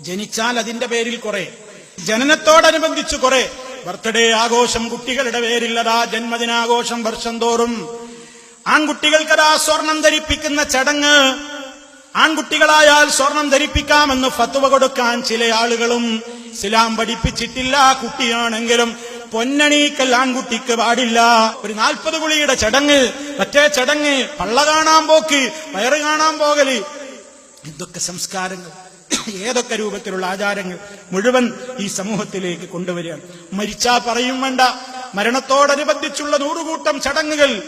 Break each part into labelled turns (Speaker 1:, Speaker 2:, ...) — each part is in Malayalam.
Speaker 1: ജനിച്ചാൽ അതിന്റെ പേരിൽ കുറെ. ജനനത്തോടനുബന്ധിച്ച് കുറെ. ബർത്ത്ഡേ ആഘോഷം കുട്ടികളുടെ പേരിൽ അതാ ജന്മദിനാഘോഷം വർഷം തോറും. ആൺകുട്ടികൾക്കതാ സ്വർണം ധരിപ്പിക്കുന്ന ചടങ്ങ്. ആൺകുട്ടികളായാൽ സ്വർണം ധരിപ്പിക്കാമെന്ന് ഫത്വ കൊടുക്കാൻ ചില ആളുകളും ഇസ്ലാം പഠിപ്പിച്ചിട്ടില്ല. കുട്ടിയാണെങ്കിലും പൊന്നണീക്കൽ ആൺകുട്ടിക്ക് പാടില്ല. ഒരു നാൽപ്പത് കുളിയുടെ ചടങ്ങ് മറ്റേ ചടങ്ങ് പള്ള കാണാൻ പോക്ക് വയറ് കാണാൻ പോകൽ. എന്തൊക്കെ സംസ്കാരങ്ങൾ. ഏതൊക്കെ രൂപത്തിലുള്ള ആചാരങ്ങൾ മുഴുവൻ ഈ സമൂഹത്തിലേക്ക് കൊണ്ടുവരികയാണ്. മരിച്ചാ പറയും വേണ്ട. മരണത്തോടനുബന്ധിച്ചുള്ള നൂറുകൂട്ടം ചടങ്ങുകൾ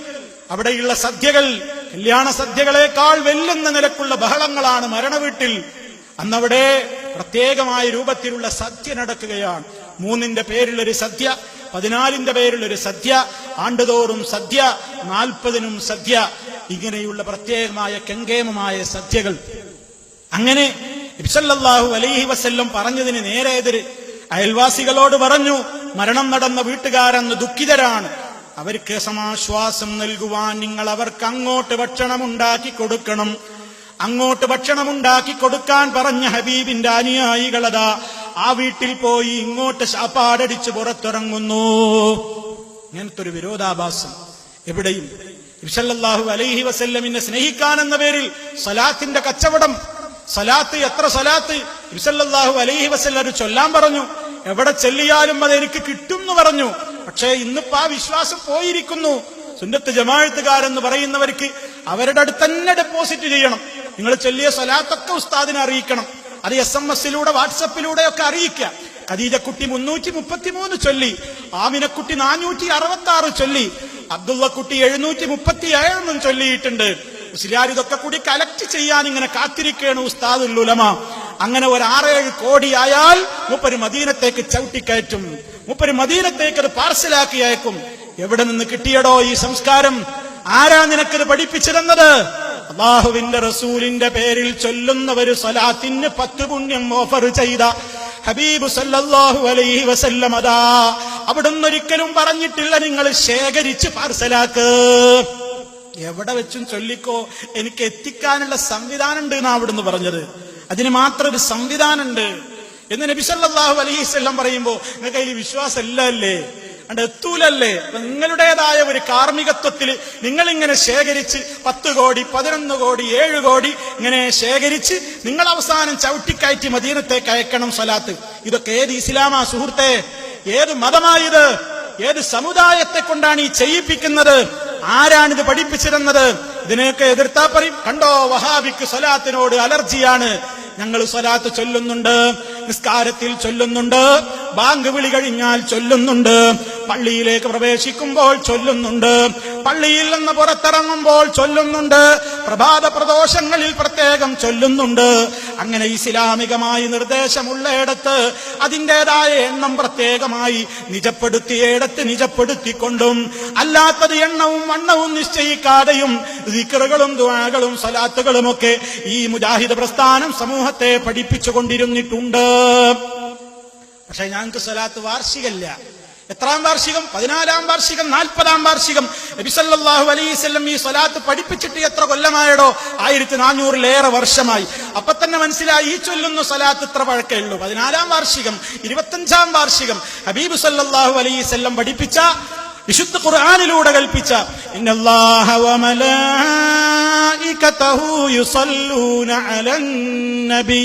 Speaker 1: അവിടെയുള്ള സദ്യകൾ കല്യാണ സദ്യകളെക്കാൾ വെല്ലുന്ന നിലക്കുള്ള ബഹളങ്ങളാണ് മരണവീട്ടിൽ. അന്നവിടെ പ്രത്യേകമായ രൂപത്തിലുള്ള സദ്യ നടക്കുകയാണ്. മൂന്നിന്റെ പേരിലൊരു സദ്യ പതിനാലിന്റെ പേരിലൊരു സദ്യ ആണ്ടുതോറും സദ്യ നാൽപ്പതിനും സദ്യ ഇങ്ങനെയുള്ള പ്രത്യേകമായ കെങ്കേമമായ സദ്യകൾ. അങ്ങനെ ഇബ്സല്ലാഹു അലൈഹി വസ്ല്ലം പറഞ്ഞതിന് നേരെ എതിര് അയൽവാസികളോട് പറഞ്ഞു മരണം നടന്ന വീട്ടുകാരെന്ന് ദുഃഖിതരാണ്. അവർക്ക് സമാശ്വാസം നൽകുവാൻ നിങ്ങൾ അവർക്ക് അങ്ങോട്ട് ഭക്ഷണമുണ്ടാക്കി കൊടുക്കണം. അങ്ങോട്ട് ഭക്ഷണമുണ്ടാക്കി കൊടുക്കാൻ പറഞ്ഞ ഹബീബിന്റെ അനുയായികളതാ ആ വീട്ടിൽ പോയി ഇങ്ങോട്ട് ശാപ്പാടടിച്ച് പുറത്തിറങ്ങുന്നു. ഇങ്ങനത്തെ ഒരു വിരോധാഭാസം എവിടെയും. ഇബ്സല്ലാഹു അലൈഹി വസല്ലമിനെ സ്നേഹിക്കാൻ എന്ന പേരിൽ സലാത്തിന്റെ കച്ചവടം സലാത്ത് എത്ര സലാത്ത്? ഇബ്സല്ലാഹു അലൈഹി വസല്ലം ചൊല്ലാൻ പറഞ്ഞു. എവിടെ ചെല്ലിയാലും അത് എനിക്ക് കിട്ടും എന്ന് പറഞ്ഞു. പക്ഷേ ഇന്നിപ്പോ ആ വിശ്വാസം പോയിരിക്കുന്നു. സുന്നത്ത് ജമാഴത്തുകാരെന്ന് പറയുന്നവർക്ക് അവരുടെ അടുത്ത് തന്നെ ഡെപ്പോസിറ്റ് ചെയ്യണം. നിങ്ങൾ ചൊല്ലിയ സ്വലാത്തൊക്കെ ഉസ്താദിനെ അറിയിക്കണം. അത് എസ് എം എസിലൂടെ വാട്സപ്പിലൂടെ ഒക്കെ അറിയിക്കുക. ഖദീജക്കുട്ടി മുന്നൂറ്റി മുപ്പത്തിമൂന്ന് ചൊല്ലി. ആമിനക്കുട്ടി നാനൂറ്റി അറുപത്തി ആറ് ചൊല്ലി. അബ്ദുള്ളക്കുട്ടി എഴുന്നൂറ്റി മുപ്പത്തി ഏഴെന്നും ചൊല്ലിയിട്ടുണ്ട്. മുസ്ലിയാർ ഇതൊക്കെ കൂടി കലക്ട് ചെയ്യാൻ ഇങ്ങനെ കാത്തിരിക്കുകയാണ് ഉസ്താദുൽ ഉലമ. അങ്ങനെ ഒരു ആറേഴ് കോടി ആയാൽ മുപ്പര് മദീനത്തേക്ക് ചവിട്ടിക്കയറ്റും. മുപ്പര് മദീനത്തേക്ക് അത് പാർസലാക്കി അയക്കും. എവിടെ നിന്ന് കിട്ടിയടോ ഈ സംസ്കാരം? ആരാ നിനക്കത് പഠിപ്പിച്ചിരുന്നത്? അള്ളാഹുവിന്റെ റസൂലിന്റെ പേരിൽ ചൊല്ലുന്ന ഒരു സ്വലാത്തിന് പത്ത് പുണ്യം ഓഫർ ചെയ്ത ഹബീബ് സല്ലല്ലാഹു അലൈഹി വസല്ലമതാ അവിടുന്ന് ഒരിക്കലും പറഞ്ഞിട്ടില്ല നിങ്ങൾ ശേഖരിച്ച് പാർസലാക്ക്. എവിടെ വെച്ചും ചൊല്ലിക്കോ എനിക്ക് എത്തിക്കാനുള്ള സംവിധാനം ഉണ്ട് എന്നാ അവിടുന്ന് പറഞ്ഞത്. അതിന് മാത്രം ഒരു സംവിധാനം ഉണ്ട് എന്ന് നബിസല്ലാഹു സല്ലല്ലാഹു അലൈഹി വസല്ലം പറയുമ്പോ നിങ്ങൾക്ക് അതിൽ വിശ്വാസം ഇല്ല അല്ലേ അണ്ട് എത്തൂലല്ലേ നിങ്ങളുടേതായ ഒരു കാർമ്മികത്വത്തിൽ നിങ്ങൾ ഇങ്ങനെ ശേഖരിച്ച് പത്ത് കോടി പതിനൊന്ന് കോടി ഏഴ് കോടി ഇങ്ങനെ ശേഖരിച്ച് നിങ്ങൾ അവസാനം ചവിട്ടിക്കയറ്റി മദീനത്തേക്ക് അയക്കണം സ്വലാത്ത്. ഇതൊക്കെ ഏത് ഇസ്ലാമാ സുഹൃത്തെ? ഏത് മതമായത്? ഏത് സമുദായത്തെ കൊണ്ടാണ് ഈ ചെയ്യിപ്പിക്കുന്നത്? ആരാണിത് പഠിപ്പിച്ചിരുന്നത്? ഇതിനെയൊക്കെ എതിർത്താ പറയും. കണ്ടോ വഹാബിക്ക് സ്വലാത്തിനോട് അലർജിയാണ്. ഞങ്ങൾ സ്വലാത്ത് ചൊല്ലുന്നുണ്ട് നിസ്കാരത്തിൽ ചൊല്ലുന്നുണ്ട് ബാങ്ക് വിളി കഴിഞ്ഞാൽ ചൊല്ലുന്നുണ്ട്. പള്ളിയിലേക്ക് പ്രവേശിക്കുമ്പോൾ ചൊല്ലുന്നുണ്ട്. പള്ളിയിൽ നിന്ന് പുറത്തിറങ്ങുമ്പോൾ ചൊല്ലുന്നുണ്ട്. പ്രഭാത പ്രദോഷങ്ങളിൽ പ്രത്യേകം ചൊല്ലുന്നുണ്ട്. അങ്ങനെ ഇസ്ലാമികമായി നിർദ്ദേശമുള്ളയിടത്ത് അതിന്റെതായ എണ്ണം പ്രത്യേകമായി നിജപ്പെടുത്തിയയിടത്ത് നിജപ്പെടുത്തിക്കൊണ്ടും അല്ലാത്തത് എണ്ണവും വണ്ണവും നിശ്ചയിക്കാതെയും ദിക്കറുകളും ദുആകളും സലാത്തുകളുമൊക്കെ ഈ മുജാഹിദ് പ്രസ്ഥാനം സമൂഹത്തെ പഠിപ്പിച്ചുകൊണ്ടിരുന്നിട്ടുണ്ട്. പക്ഷെ ഞങ്ങൾക്ക് സലാത്ത് വാർഷികല്ല. എത്രാം വാർഷികം? പതിനാലാം വാർഷികം നാൽപ്പതാം വാർഷികം. നബിസല്ലാഹു അലൈവല്ലം ഈ സ്വലാത്ത് പഠിപ്പിച്ചിട്ട് എത്ര കൊല്ലമായടോ? ആയിരത്തി നാനൂറിലേറെ വർഷമായി. അപ്പൊ തന്നെ മനസ്സിലായി ഈ ചൊല്ലുന്ന സ്വലാത്ത് ഇത്ര പഴക്കേ ഉള്ളൂ. പതിനാലാം വാർഷികം ഇരുപത്തഞ്ചാം വാർഷികം ഹബീബ് സല്ലാഹു അലൈവല്ലം പഠിപ്പിച്ച വിശുദ്ധ ഖുർആാനിലൂടെ കൽപ്പിച്ച ഇന്നല്ലാഹ യുസല്ലൂന അലൻ നബി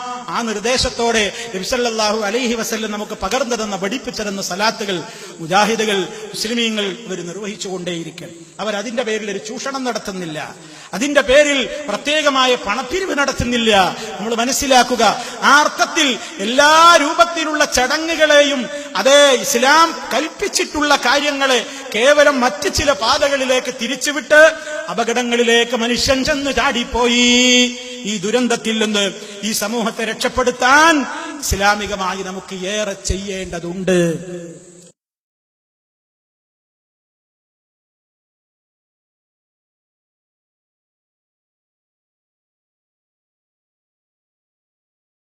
Speaker 1: നിർദ്ദേശത്തോടെ നബിസല്ലാഹു അലൈഹി വസല്ലം നമുക്ക് പകർന്നു തന്ന പഠിപ്പിച്ചിരുന്ന സലാത്തുകൾ മുജാഹിദുകൾ മുസ്ലിമീങ്ങൾ ഇവർ നിർവഹിച്ചുകൊണ്ടേയിരിക്കണം അവർ അതിന്റെ പേരിൽ ഒരു ചൂഷണം നടത്തുന്നില്ല. അതിന്റെ പേരിൽ പ്രത്യേകമായ പണപ്പിരിവ് നടത്തുന്നില്ല. നമ്മൾ മനസ്സിലാക്കുക ആ അർത്ഥത്തിൽ എല്ലാ രൂപത്തിലുള്ള ചടങ്ങുകളെയും അതേ ഇസ്ലാം കൽപ്പിച്ചിട്ടുള്ള കാര്യങ്ങളെ കേവലം മറ്റ് ചില പാതകളിലേക്ക് തിരിച്ചുവിട്ട് അപകടങ്ങളിലേക്ക് മനുഷ്യൻ ചെന്ന് ചാടിപ്പോയി. ഈ ദുരന്തത്തിൽ നിന്ന് ഈ സമൂഹത്തെ രക്ഷപ്പെടുത്താൻ ഇസ്ലാമികമായി നമുക്ക് ഏറെ ചെയ്യേണ്ടതുണ്ട്.